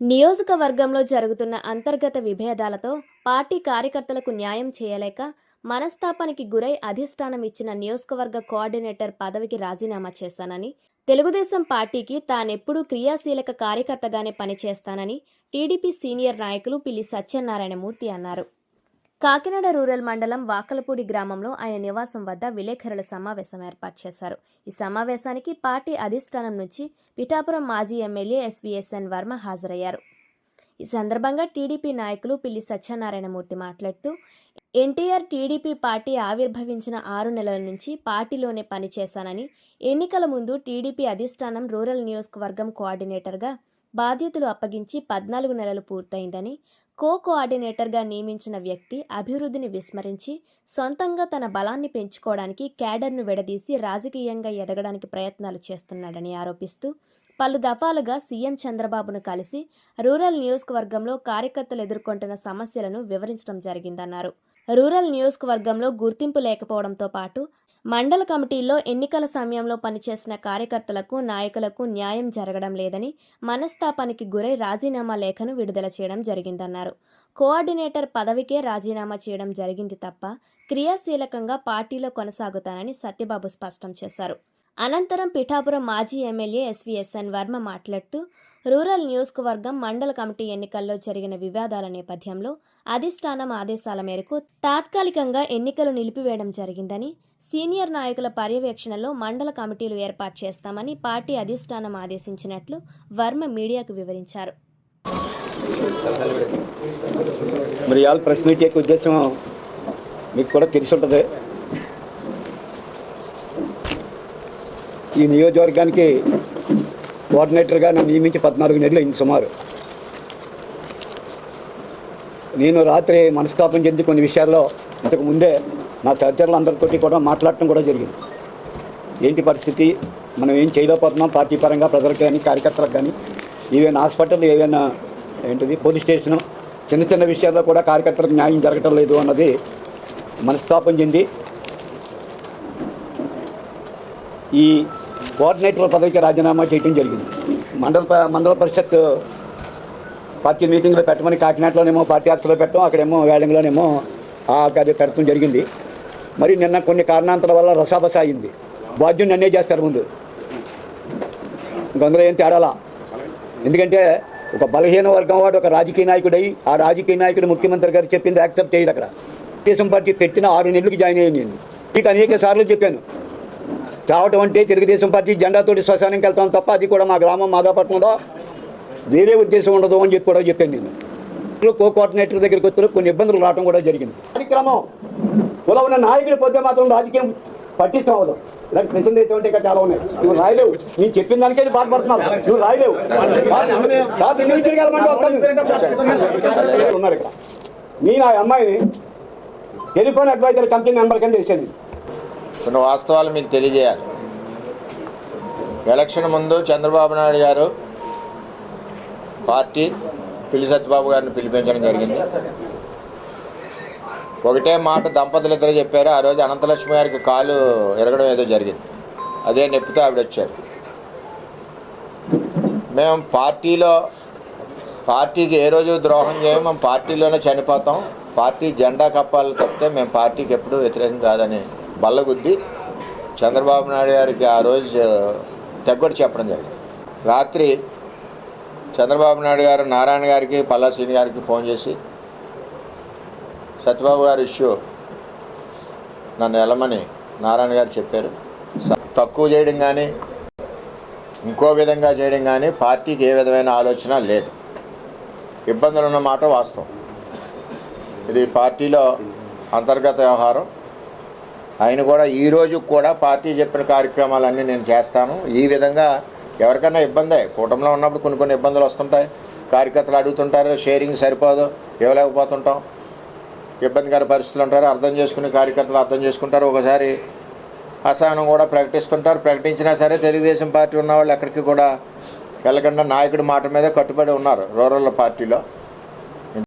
నియోజకవర్గంలో జరుగుతున్న అంతర్గత విభేదాలతో పార్టీ కార్యకర్తలకు న్యాయం చేయలేక మనస్తాపానికి గురై అధిష్టానం ఇచ్చిన నియోజకవర్గ కోఆర్డినేటర్ పదవికి రాజీనామా చేశానని తెలుగుదేశం పార్టీకి తానెప్పుడూ క్రియాశీలక కార్యకర్తగానే పనిచేస్తానని టీడీపీ సీనియర్ నాయకులు పిల్లి సత్యనారాయణమూర్తి అన్నారు. కాకినాడ రూరల్ మండలం వాకలపూడి గ్రామంలో ఆయన నివాసం వద్ద విలేకరుల సమావేశం ఏర్పాటు చేశారు. ఈ సమావేశానికి పార్టీ అధిష్టానం నుంచి పిఠాపురం మాజీ ఎమ్మెల్యే ఎస్విఎస్ఎన్ వర్మ హాజరయ్యారు. ఈ సందర్భంగా టీడీపీ నాయకులు పిల్లి సత్యనారాయణమూర్తి మాట్లాడుతూ ఎన్టీఆర్ టీడీపీ పార్టీ ఆవిర్భవించిన ఆరు నెలల నుంచి పార్టీలోనే పనిచేశానని ఎన్నికల ముందు టీడీపీ అధిష్టానం రూరల్ నియోజకవర్గం కోఆర్డినేటర్గా బాధ్యతలు అప్పగించి పద్నాలుగు నెలలు పూర్తయిందని కో కోఆర్డినేటర్గా నియమించిన వ్యక్తి అభివృద్ధిని విస్మరించి సొంతంగా తన బలాన్ని పెంచుకోవడానికి క్యాడర్ను విడదీసి రాజకీయంగా ఎదగడానికి ప్రయత్నాలు చేస్తున్నాడని ఆరోపిస్తూ పలు దఫాలుగా సీఎం చంద్రబాబును కలిసి రూరల్ నియోజకవర్గంలో కార్యకర్తలు ఎదుర్కొంటున్న సమస్యలను వివరించడం జరిగిందన్నారు. రూరల్ నియోజకవర్గంలో గుర్తింపు లేకపోవడంతో పాటు మండల కమిటీల్లో ఎన్నికల సమయంలో పనిచేసిన కార్యకర్తలకు నాయకులకు న్యాయం జరగడం లేదని మనస్తాపానికి గురై రాజీనామా లేఖను విడుదల చేయడం జరిగిందన్నారు. కోఆర్డినేటర్ పదవికే రాజీనామా చేయడం జరిగింది తప్ప క్రియాశీలకంగా పార్టీలో కొనసాగుతానని సత్యబాబు స్పష్టం చేశారు. అనంతరం పిఠాపురం మాజీ ఎమ్మెల్యే ఎస్వీఎస్ఎన్ వర్మ మాట్లాడుతూ రూరల్ నియోజకవర్గం మండల కమిటీ ఎన్నికల్లో జరిగిన వివాదాల నేపథ్యంలో అధిష్టానం ఆదేశాల మేరకు తాత్కాలికంగా ఎన్నికలు నిలిపివేయడం జరిగిందని సీనియర్ నాయకుల పర్యవేక్షణలో మండల కమిటీలు ఏర్పాటు చేస్తామని పార్టీ అధిష్టానం ఆదేశించినట్లు వర్మ మీడియాకు వివరించారు. మరి ప్రెస్ మీట్ యొక్క ఉద్దేశం మీకు కూడా తెలిసి ఉంటుంది. ఈ నియోజకవర్గానికి కోఆర్డినేటర్గా నన్ను నియమించి పద్నాలుగు నెలలు అయింది సుమారు. నేను రాత్రి మనస్తాపం చెంది కొన్ని విషయాల్లో ఇంతకు ముందే నా సహచరులందరితోటి కూడా మాట్లాడటం కూడా జరిగింది. ఏంటి పరిస్థితి? మనం ఏం చేయలేకపోతున్నాం? పార్టీ పరంగా ప్రజలకు కానీ కార్యకర్తలకు కానీ. ఏవైనా హాస్పిటల్ ఏదైనా ఏంటిది? Police station. చిన్న చిన్న విషయాల్లో కూడా కార్యకర్తలకు న్యాయం జరగటం లేదు అన్నది మనస్తాపం చెంది ఈ కోఆర్డినేటర్ పదవికి రాజీనామా చేయడం జరిగింది. మండల మండల పరిషత్ పార్టీ మీటింగ్లో పెట్టమని కాకినాడలోనేమో పార్టీ ఆఫీస్లో పెట్టడం అక్కడేమో వేడంలోనేమో ఆ అది పెట్టడం జరిగింది. మరి నిన్న కొన్ని కారణాంతరాల వల్ల రసాబస అయింది. బాధ్యుని నన్నే చేస్తారు ముందు. ఇంకందులో ఏం తేడాలా? ఎందుకంటే ఒక బలహీన వర్గం వాడు ఒక రాజకీయ నాయకుడై ఆ రాజకీయ నాయకుడు ముఖ్యమంత్రి గారు చెప్పింది యాక్సెప్ట్ చేయరు అక్కడ. తెలుగుదేశం పార్టీ పెట్టిన ఆరు నెలలకు జాయిన్ అయ్యాను నేను. మీకు అనేక సార్లు చెప్పాను. చావటం అంటే తెలుగుదేశం పార్టీ జెండాతోటి శ్మశానంకి వెళ్తాం తప్ప అది కూడా మా గ్రామం మాదాపట్నంలో వేరే ఉద్దేశం ఉండదు అని చెప్పి కూడా చెప్పాను నేను. కో కోఆర్డినేటర్ దగ్గరికి వచ్చిన కొన్ని ఇబ్బందులు రావడం కూడా జరిగింది. కార్యక్రమం కులం ఉన్న నాయకుడు పొద్దు మాత్రం రాజకీయం పట్టించడం అవ్వదు. ఇలాంటి ప్రశ్నలు అయితే ఉంటే ఇంకా చాలా ఉన్నాయి. నువ్వు రాయలేవు. నేను చెప్పిన దానికే బాధపడుతున్నావు. నువ్వు రాయలేవు. కాదు తిరగాలంటే వస్తాను ఉన్నారు ఇక్కడ. నేను ఆ అమ్మాయిని టెలిఫోన్ అడ్వైజర్ కంపెనీ నెంబర్ కింద వేసేది కొన్ని వాస్తవాలు మీకు తెలియజేయాలి. ఎలక్షన్ ముందు చంద్రబాబు నాయుడు గారు పార్టీ పిల్లి సత్యబాబు గారిని పిలిపించడం జరిగింది. ఒకటే మాట దంపతులు ఇద్దరు చెప్పారు ఆ రోజు అనంతలక్ష్మి గారికి కాలు ఎరగడం ఏదో జరిగింది. అదే నొప్పితో ఆవిడ వచ్చారు. మేము పార్టీలో పార్టీకి ఏ రోజు ద్రోహం చేయము మేము పార్టీలోనే చనిపోతాం. పార్టీ జెండా కప్పాలి తప్పితే మేము పార్టీకి ఎప్పుడూ వ్యతిరేకం కాదని బల్లగుద్ది. చంద్రబాబు నాయుడు గారికి ఆ రోజు తెగ్గొట్టి చెప్పడం జరిగింది. రాత్రి చంద్రబాబు నాయుడు గారు నారాయణ గారికి పల్లాసీని గారికి ఫోన్ చేసి సత్యబాబు గారి ఇష్యూ. నన్ను వెళ్ళమని నారాయణ గారు చెప్పారు. స- తక్కువ చేయడం కానీ ఇంకో విధంగా చేయడం కానీ పార్టీకి ఏ విధమైన ఆలోచన లేదు. ఇబ్బందులు ఉన్న మాట వాస్తవం. ఇది పార్టీలో అంతర్గత వ్యవహారం. ఆయన కూడా ఈ కూడా పార్టీ చెప్పిన కార్యక్రమాలన్నీ నేను చేస్తాను. ఈ విధంగా ఎవరికైనా ఇబ్బందే. కూటమిలో ఉన్నప్పుడు కొన్ని కొన్ని ఇబ్బందులు వస్తుంటాయి. కార్యకర్తలు అడుగుతుంటారు షేరింగ్ సరిపోదు ఇవ్వలేకపోతుంటాం. ఇబ్బందికర పరిస్థితులు ఉంటారు. అర్థం చేసుకునే కార్యకర్తలు అర్థం చేసుకుంటారు. ఒకసారి అసహనం కూడా ప్రకటిస్తుంటారు. ప్రకటించినా సరే తెలుగుదేశం పార్టీ ఉన్న వాళ్ళు ఎక్కడికి కూడా వెళ్ళకుండా నాయకుడి మాట మీద కట్టుబడి ఉన్నారు రూరల్ పార్టీలో.